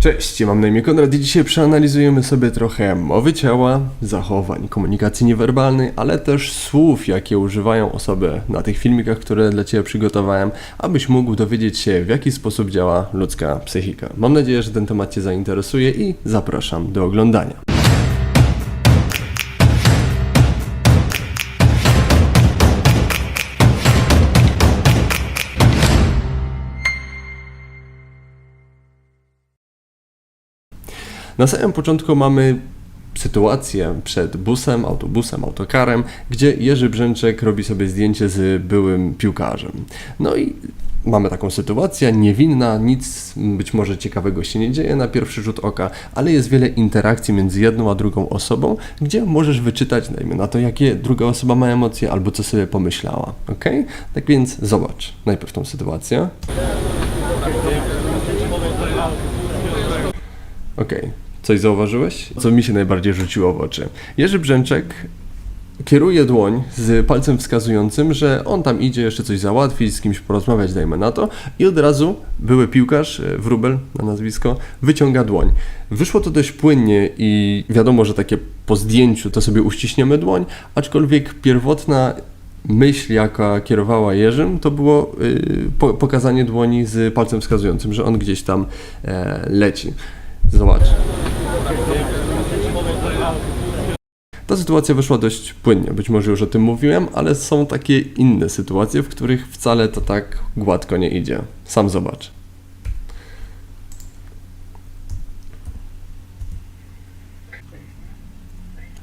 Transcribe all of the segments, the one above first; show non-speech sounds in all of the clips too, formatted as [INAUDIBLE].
Cześć, mam na imię Konrad i dzisiaj przeanalizujemy sobie trochę mowy ciała, zachowań, komunikacji niewerbalnej, ale też słów, jakie używają osoby na tych filmikach, które dla Ciebie przygotowałem, abyś mógł dowiedzieć się, w jaki sposób działa ludzka psychika. Mam nadzieję, że ten temat Cię zainteresuje i zapraszam do oglądania. Na samym początku mamy sytuację przed busem, autobusem, autokarem, gdzie Jerzy Brzęczek robi sobie zdjęcie z byłym piłkarzem. No i mamy taką sytuację, niewinna, nic być może ciekawego się nie dzieje na pierwszy rzut oka, ale jest wiele interakcji między jedną a drugą osobą, gdzie możesz wyczytać, dajmy na to, jakie druga osoba ma emocje albo co sobie pomyślała, ok? Tak więc zobacz najpierw tą sytuację. Okej. Coś zauważyłeś? Co mi się najbardziej rzuciło w oczy? Jerzy Brzęczek kieruje dłoń z palcem wskazującym, że on tam idzie jeszcze coś załatwić, z kimś porozmawiać, dajmy na to, i od razu były piłkarz, e, Wróbel na nazwisko, wyciąga dłoń. Wyszło to dość płynnie i wiadomo, że takie po zdjęciu to sobie uściśniemy dłoń, aczkolwiek pierwotna myśl, jaka kierowała Jerzym, to było y, po, pokazanie dłoni z palcem wskazującym, że on gdzieś tam e, leci. Zobacz. Ta sytuacja wyszła dość płynnie. Być może już o tym mówiłem, ale są takie inne sytuacje, w których wcale to tak gładko nie idzie. Sam zobacz.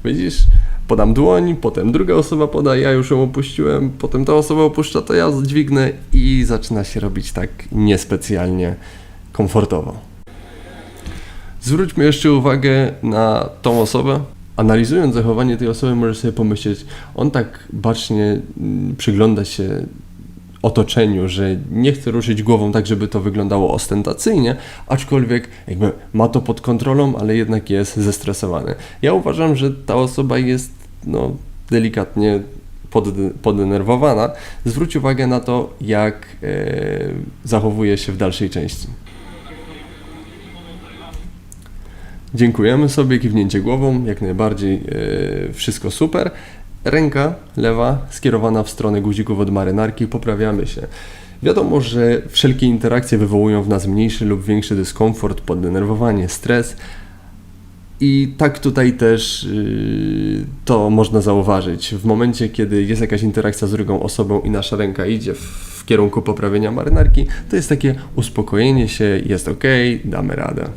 Widzisz? Podam dłoń, potem druga osoba poda, ja już ją opuściłem, potem ta osoba opuszcza, to ja dźwignę i zaczyna się robić tak niespecjalnie komfortowo. Zwróćmy jeszcze uwagę na tą osobę. Analizując zachowanie tej osoby, możesz sobie pomyśleć, on tak bacznie mm, przygląda się otoczeniu, że nie chce ruszyć głową tak, żeby to wyglądało ostentacyjnie, aczkolwiek jakby ma to pod kontrolą, ale jednak jest zestresowany. Ja uważam, że ta osoba jest no, delikatnie podde- podenerwowana. Zwróć uwagę na to, jak e, zachowuje się w dalszej części. Dziękujemy sobie, kiwnięcie głową, jak najbardziej, e, wszystko super. Ręka lewa skierowana w stronę guzików od marynarki, poprawiamy się. Wiadomo, że wszelkie interakcje wywołują w nas mniejszy lub większy dyskomfort, poddenerwowanie, stres. I tak tutaj też yy, to można zauważyć. W momencie, kiedy jest jakaś interakcja z drugą osobą i nasza ręka idzie w kierunku poprawienia marynarki, to jest takie uspokojenie się, jest ok, damy radę.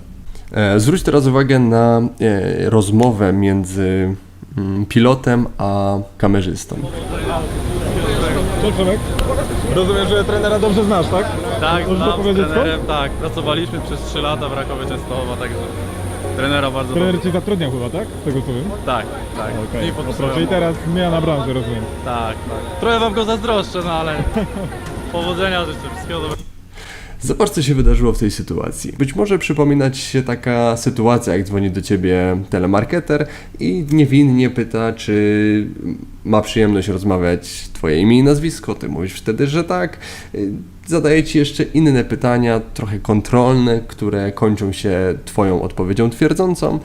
E, Zwróć teraz uwagę na e, rozmowę między mm, pilotem a kamerzystą. Rozumiem, że trenera dobrze znasz, tak? Tak, Możesz znam z powiedzieć co? trenerem, tak. Pracowaliśmy przez 3 lata w Rakowie Częstochowa, także trenera bardzo Trener dobrze. cię zatrudniał chyba, tak? Z tego co wiem. Tak, tak. I No podsyłam. proszę, i teraz zmiana branży, rozumiem. Tak, tak. Trochę wam go zazdroszczę, no ale [LAUGHS] powodzenia życzę, wszystkiego dobrego. Zobacz, co się wydarzyło w tej sytuacji. Być może przypominać się taka sytuacja, jak dzwoni do ciebie telemarketer i niewinnie pyta, czy ma przyjemność rozmawiać twoje imię i nazwisko. Ty mówisz wtedy, że tak. Zadaje ci jeszcze inne pytania, trochę kontrolne, które kończą się twoją odpowiedzią twierdzącą.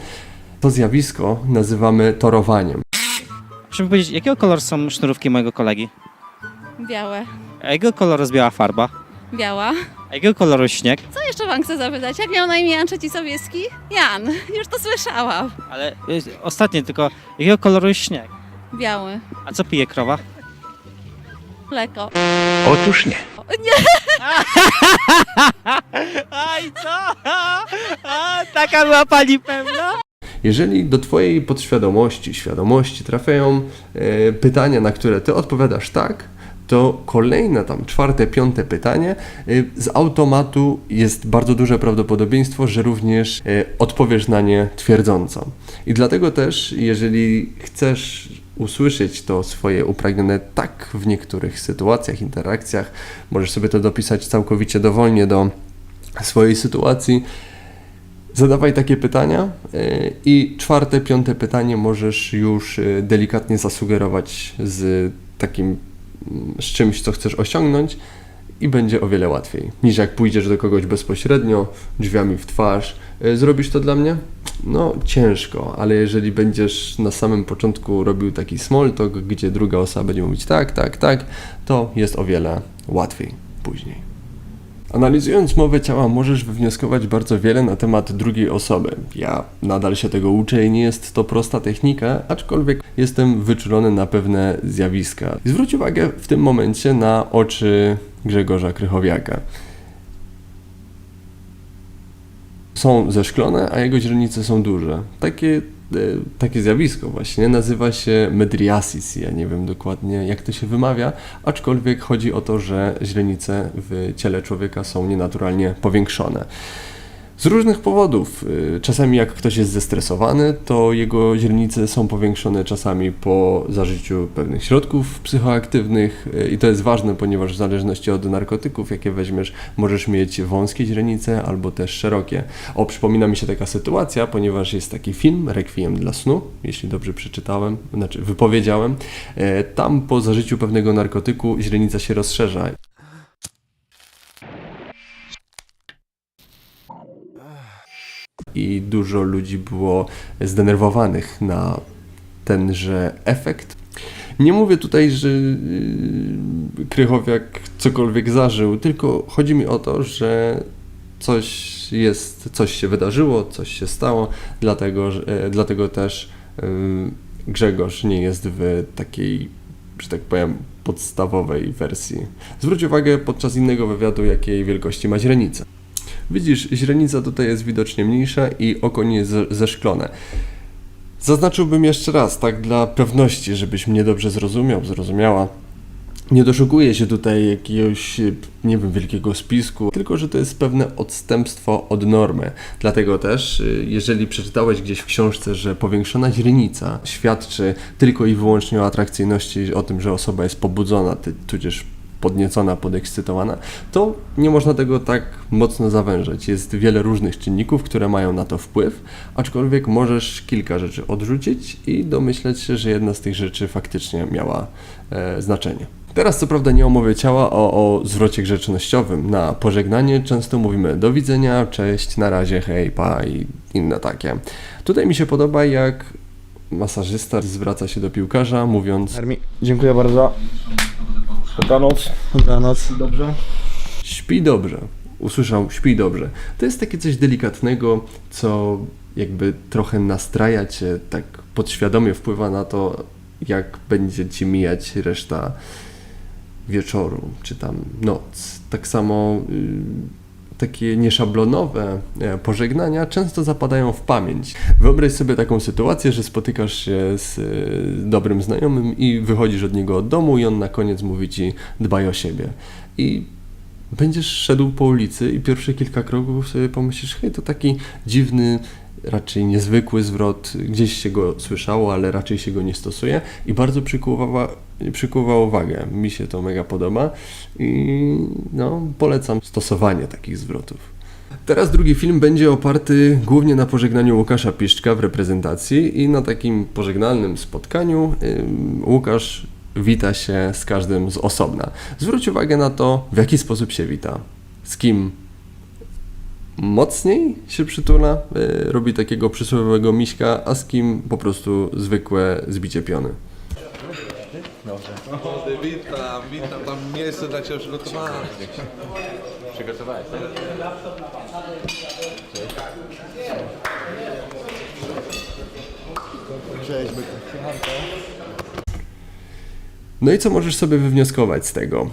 To zjawisko nazywamy torowaniem. Proszę mi powiedzieć, jakiego koloru są sznurówki mojego kolegi? Białe. A jakiego koloru jest biała farba? Biała. A jakiego koloru śnieg? Co jeszcze wam chcę zapytać? Jak miał na imię Jan Sobieski? Jan. Już to słyszałam. Ale y, ostatnie tylko, jakiego koloru jest śnieg? Biały. A co pije krowa? Mleko. Otóż nie. A [LAUGHS] i co? A, taka była pani pewna? Jeżeli do Twojej podświadomości, świadomości trafiają e, pytania, na które Ty odpowiadasz tak, to kolejne tam czwarte, piąte pytanie e, z automatu jest bardzo duże prawdopodobieństwo, że również e, odpowiesz na nie twierdząco. I dlatego też, jeżeli chcesz usłyszeć to swoje upragnione tak w niektórych sytuacjach, interakcjach, możesz sobie to dopisać całkowicie dowolnie do swojej sytuacji. Zadawaj takie pytania y, i czwarte, piąte pytanie możesz już y, delikatnie zasugerować z takim, z czymś, co chcesz osiągnąć i będzie o wiele łatwiej niż jak pójdziesz do kogoś bezpośrednio, drzwiami w twarz. Y, Zrobisz to dla mnie? No, ciężko, ale jeżeli będziesz na samym początku robił taki small talk, gdzie druga osoba będzie mówić tak, tak, tak, to jest o wiele łatwiej później. Analizując mowę ciała, możesz wywnioskować bardzo wiele na temat drugiej osoby. Ja nadal się tego uczę i nie jest to prosta technika, aczkolwiek jestem wyczulony na pewne zjawiska. Zwróć uwagę w tym momencie na oczy Grzegorza Krychowiaka. Są zeszklone, a jego źrenice są duże. Takie, takie zjawisko właśnie nazywa się medriasis. Ja nie wiem dokładnie jak to się wymawia, aczkolwiek chodzi o to, że źrenice w ciele człowieka są nienaturalnie powiększone. Z różnych powodów. Y, Czasami jak ktoś jest zestresowany, to jego źrenice są powiększone czasami po zażyciu pewnych środków psychoaktywnych y, i to jest ważne, ponieważ w zależności od narkotyków, jakie weźmiesz, możesz mieć wąskie źrenice albo też szerokie. O, przypomina mi się taka sytuacja, ponieważ jest taki film Requiem dla snu, jeśli dobrze przeczytałem, znaczy wypowiedziałem. E, Tam po zażyciu pewnego narkotyku źrenica się rozszerza i dużo ludzi było zdenerwowanych na tenże efekt. Nie mówię tutaj, że yy, Krychowiak cokolwiek zażył, tylko chodzi mi o to, że coś jest, coś się wydarzyło, coś się stało, dlatego, e, dlatego też yy, Grzegorz nie jest w takiej, że tak powiem, podstawowej wersji. Zwróć uwagę podczas innego wywiadu, jakiej wielkości ma źrenica. Widzisz, źrenica tutaj jest widocznie mniejsza i oko nie jest ze- zeszklone. Zaznaczyłbym jeszcze raz, tak dla pewności, żebyś mnie dobrze zrozumiał, zrozumiała. Nie doszukuję się tutaj jakiegoś, nie wiem, wielkiego spisku, tylko że to jest pewne odstępstwo od normy. Dlatego też, jeżeli przeczytałeś gdzieś w książce, że powiększona źrenica świadczy tylko i wyłącznie o atrakcyjności, o tym, że osoba jest pobudzona, tudzież podniecona, podekscytowana, to nie można tego tak mocno zawężać. Jest wiele różnych czynników, które mają na to wpływ, aczkolwiek możesz kilka rzeczy odrzucić i domyśleć się, że jedna z tych rzeczy faktycznie miała e, znaczenie. Teraz co prawda nie o mowie ciała, o, o zwrocie grzecznościowym. Na pożegnanie często mówimy do widzenia, cześć, na razie, hej, pa i inne takie. Tutaj mi się podoba jak masażysta zwraca się do piłkarza mówiąc dziękuję bardzo. Dobranoc. Dobranoc. Dobrze. Śpi dobrze. Usłyszał śpi dobrze. To jest takie coś delikatnego, co jakby trochę nastraja cię, tak podświadomie wpływa na to, jak będzie ci mijać reszta wieczoru, czy tam noc. Tak samo y, takie nieszablonowe e, pożegnania często zapadają w pamięć. Wyobraź sobie taką sytuację, że spotykasz się z y, dobrym znajomym i wychodzisz od niego od domu i on na koniec mówi ci dbaj o siebie. I będziesz szedł po ulicy i pierwsze kilka kroków sobie pomyślisz, hej, to taki dziwny, raczej niezwykły zwrot, gdzieś się go słyszało, ale raczej się go nie stosuje i bardzo przykuwa, przykuwa uwagę. Mi się to mega podoba i no, polecam stosowanie takich zwrotów. Teraz drugi film będzie oparty głównie na pożegnaniu Łukasza Piszczka w reprezentacji i na takim pożegnalnym spotkaniu Łukasz wita się z każdym z osobna. Zwróć uwagę na to, w jaki sposób się wita, z kim mocniej się przytula, y, robi takiego przysłowiowego miśka, a z kim po prostu zwykłe zbicie piony. Witam, witam, tam miejsce dla Ciebie przygotowane. Przygotowałeś, No i co możesz sobie wywnioskować z tego?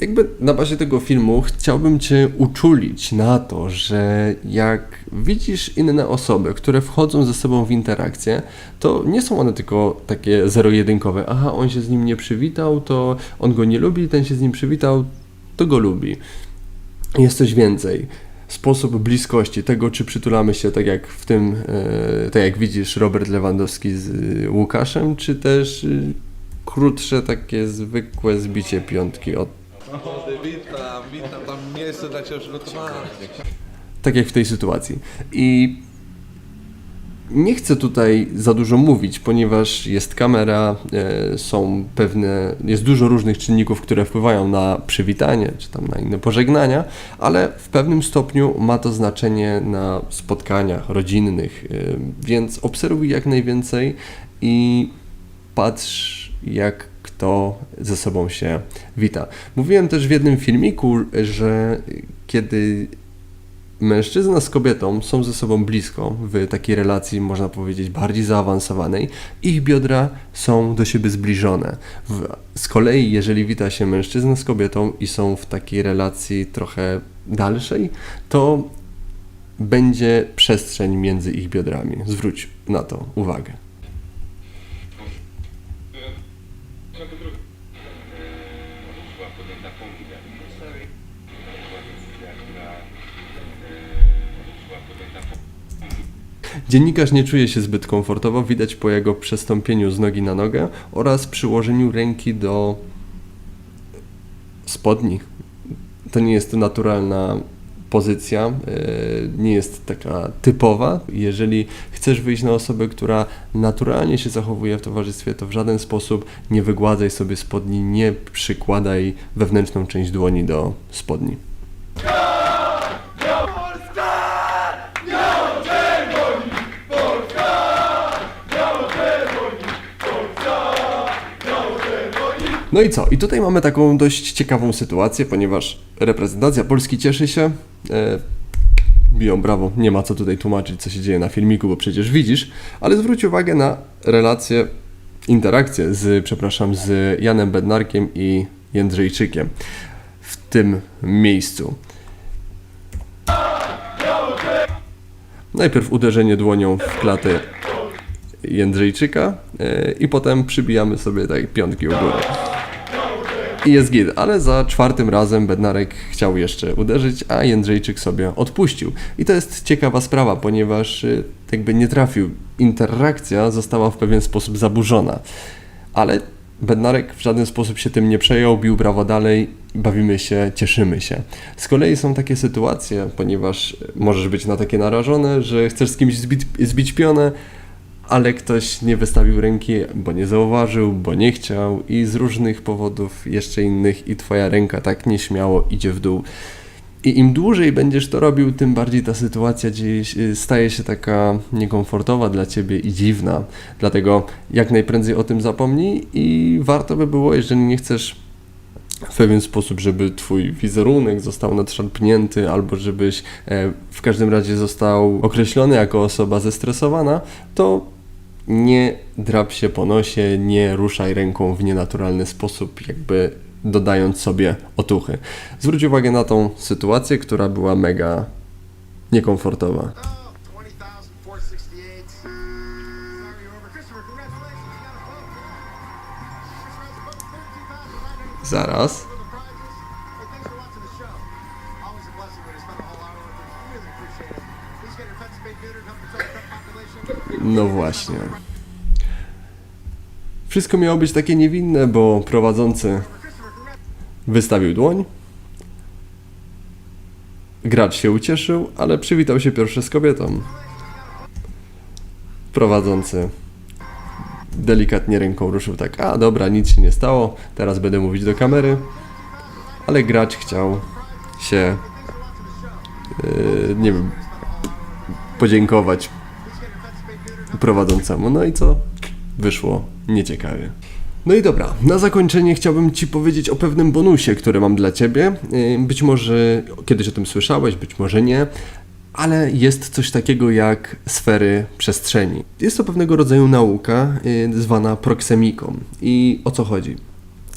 Jakby na bazie tego filmu chciałbym Cię uczulić na to, że jak widzisz inne osoby, które wchodzą ze sobą w interakcję, to nie są one tylko takie zero-jedynkowe. Aha, on się z nim nie przywitał, to on go nie lubi, ten się z nim przywitał, to go lubi. Jest coś więcej. Sposób bliskości, tego czy przytulamy się tak jak w tym, e, tak jak widzisz Robert Lewandowski z e, Łukaszem, czy też e, krótsze takie zwykłe zbicie piątki od Witam, witam, tam miejsce dla Ciebie przygotowane. tak jak w tej sytuacji. I Nie chcę tutaj za dużo mówić, ponieważ jest kamera, e, są pewne, jest dużo różnych czynników, które wpływają na przywitanie czy tam na inne pożegnania, ale w pewnym stopniu ma to znaczenie na spotkaniach rodzinnych, e, więc obserwuj jak najwięcej i patrz jak kto ze sobą się wita. Mówiłem też w jednym filmiku, że kiedy mężczyzna z kobietą są ze sobą blisko, w takiej relacji, można powiedzieć, bardziej zaawansowanej, ich biodra są do siebie zbliżone. Z kolei, jeżeli wita się mężczyzna z kobietą i są w takiej relacji trochę dalszej, to będzie przestrzeń między ich biodrami. Zwróć na to uwagę. Dziennikarz nie czuje się zbyt komfortowo, widać po jego przestąpieniu z nogi na nogę oraz przyłożeniu ręki do spodni. To nie jest naturalna pozycja, e, nie jest taka typowa. Jeżeli chcesz wyjść na osobę, która naturalnie się zachowuje w towarzystwie, to w żaden sposób nie wygładzaj sobie spodni, nie przykładaj wewnętrzną część dłoni do spodni. No i co? I tutaj mamy taką dość ciekawą sytuację, ponieważ reprezentacja Polski cieszy się. E, biją brawo, nie ma co tutaj tłumaczyć, co się dzieje na filmiku, bo przecież widzisz, ale zwróć uwagę na relację, interakcję z, przepraszam, z Janem Bednarkiem i Jędrzejczykiem w tym miejscu. Najpierw uderzenie dłonią w klatę Jędrzejczyka e, i potem przybijamy sobie tak piątki u góry. I jest git, ale za czwartym razem Bednarek chciał jeszcze uderzyć, a Jędrzejczyk sobie odpuścił. I to jest ciekawa sprawa, ponieważ y, jakby nie trafił. Interakcja została w pewien sposób zaburzona. Ale Bednarek w żaden sposób się tym nie przejął, bił brawo dalej, bawimy się, cieszymy się. Z kolei są takie sytuacje, ponieważ możesz być na takie narażone, że chcesz z kimś zbić, zbić pionę, ale ktoś nie wystawił ręki, bo nie zauważył, bo nie chciał i z różnych powodów jeszcze innych i twoja ręka tak nieśmiało idzie w dół. I im dłużej będziesz to robił, tym bardziej ta sytuacja staje się taka niekomfortowa dla ciebie i dziwna. Dlatego jak najprędzej o tym zapomnij i warto by było, jeżeli nie chcesz w pewien sposób, żeby twój wizerunek został nadszarpnięty, albo żebyś e, w każdym razie został określony jako osoba zestresowana, to nie drap się po nosie, nie ruszaj ręką w nienaturalny sposób, jakby dodając sobie otuchy. Zwróć uwagę na tą sytuację, która była mega niekomfortowa. Population. No właśnie. Wszystko miało być takie niewinne, bo prowadzący wystawił dłoń. Gracz się ucieszył, ale przywitał się pierwszy z kobietą. Prowadzący delikatnie ręką ruszył tak, a dobra, nic się nie stało, teraz będę mówić do kamery. Ale gracz chciał się, yy, nie wiem, podziękować prowadzącemu. No i co? Wyszło nieciekawie. No i dobra, na zakończenie chciałbym Ci powiedzieć o pewnym bonusie, który mam dla Ciebie. Yy, Być może kiedyś o tym słyszałeś, być może nie, ale jest coś takiego jak sfery przestrzeni. Jest to pewnego rodzaju nauka yy, zwana proksemiką. I o co chodzi?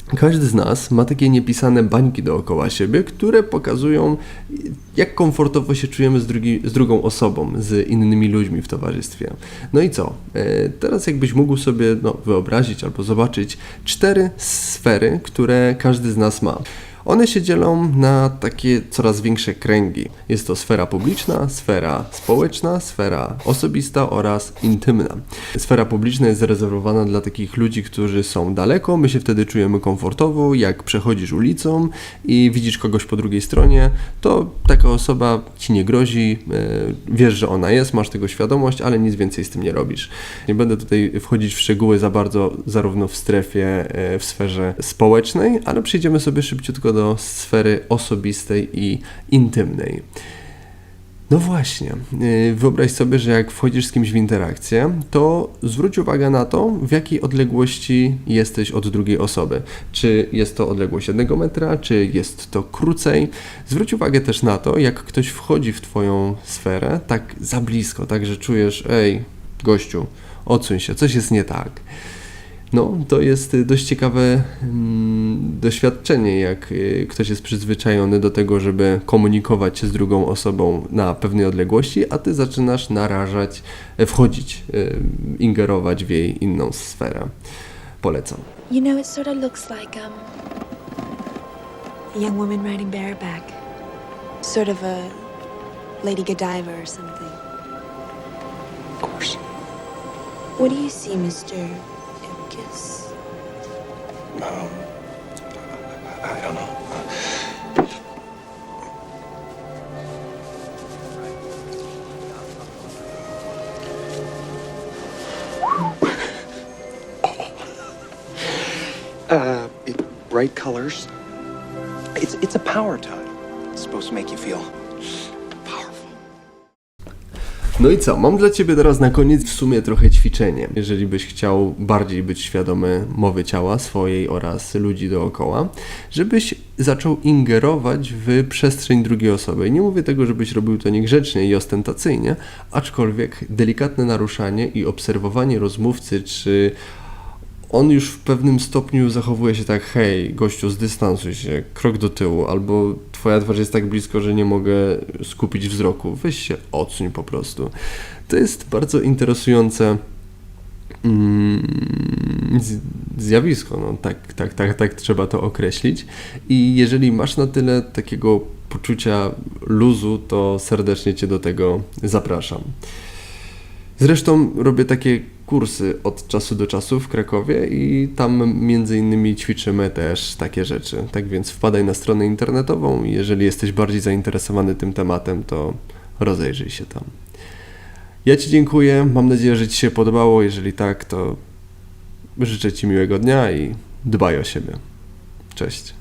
Każdy z nas ma takie niepisane bańki dookoła siebie, które pokazują, jak komfortowo się czujemy z, drugi, z drugą osobą, z innymi ludźmi w towarzystwie. No i co? E, Teraz jakbyś mógł sobie no, wyobrazić albo zobaczyć cztery sfery, które każdy z nas ma. One się dzielą na takie coraz większe kręgi. Jest to sfera publiczna, sfera społeczna, sfera osobista oraz intymna. Sfera publiczna jest zarezerwowana dla takich ludzi, którzy są daleko. My się wtedy czujemy komfortowo. Jak przechodzisz ulicą i widzisz kogoś po drugiej stronie, to taka osoba ci nie grozi, e, wiesz, że ona jest, masz tego świadomość, ale nic więcej z tym nie robisz. Nie będę tutaj wchodzić w szczegóły za bardzo, zarówno w strefie, e, w sferze społecznej, ale przejdziemy sobie szybciutko do sfery osobistej i intymnej. No właśnie, yy, wyobraź sobie, że jak wchodzisz z kimś w interakcję, to zwróć uwagę na to, w jakiej odległości jesteś od drugiej osoby. Czy jest to odległość jednego metra, czy jest to krócej. Zwróć uwagę też na to, jak ktoś wchodzi w Twoją sferę tak za blisko, tak że czujesz, ej, gościu, odsuń się, coś jest nie tak. No, to jest dość ciekawe mm, doświadczenie, jak y, ktoś jest przyzwyczajony do tego, żeby komunikować się z drugą osobą na pewnej odległości, a ty zaczynasz narażać, e, wchodzić, y, ingerować w jej inną sferę. Polecam. You know, it sort of looks like um, a young woman riding bareback, sort of a Lady Godiva or something. Course. What do you see, Mister Ipkiss? I don't know. Uh, it, bright colors. It's it's a power tone. It's supposed to make you feel powerful. No i co? Mam dla Ciebie teraz na koniec w sumie trochę ćwiczenie. Jeżeli byś chciał bardziej być świadomy mowy ciała swojej oraz ludzi dookoła, żebyś zaczął ingerować w przestrzeń drugiej osoby. I nie mówię tego, żebyś robił to niegrzecznie i ostentacyjnie, aczkolwiek delikatne naruszanie i obserwowanie rozmówcy, czy on już w pewnym stopniu zachowuje się tak, hej, gościu, zdystansuj się, krok do tyłu, albo twoja twarz jest tak blisko, że nie mogę skupić wzroku, weź się odsuń po prostu. To jest bardzo interesujące mm, zjawisko, no tak, tak, tak, tak trzeba to określić. I jeżeli masz na tyle takiego poczucia luzu, to serdecznie Cię do tego zapraszam. Zresztą robię takie kursy od czasu do czasu w Krakowie i tam między innymi ćwiczymy też takie rzeczy. Tak więc wpadaj na stronę internetową i jeżeli jesteś bardziej zainteresowany tym tematem, to rozejrzyj się tam. Ja Ci dziękuję, mam nadzieję, że Ci się podobało. Jeżeli tak, to życzę Ci miłego dnia i dbaj o siebie. Cześć.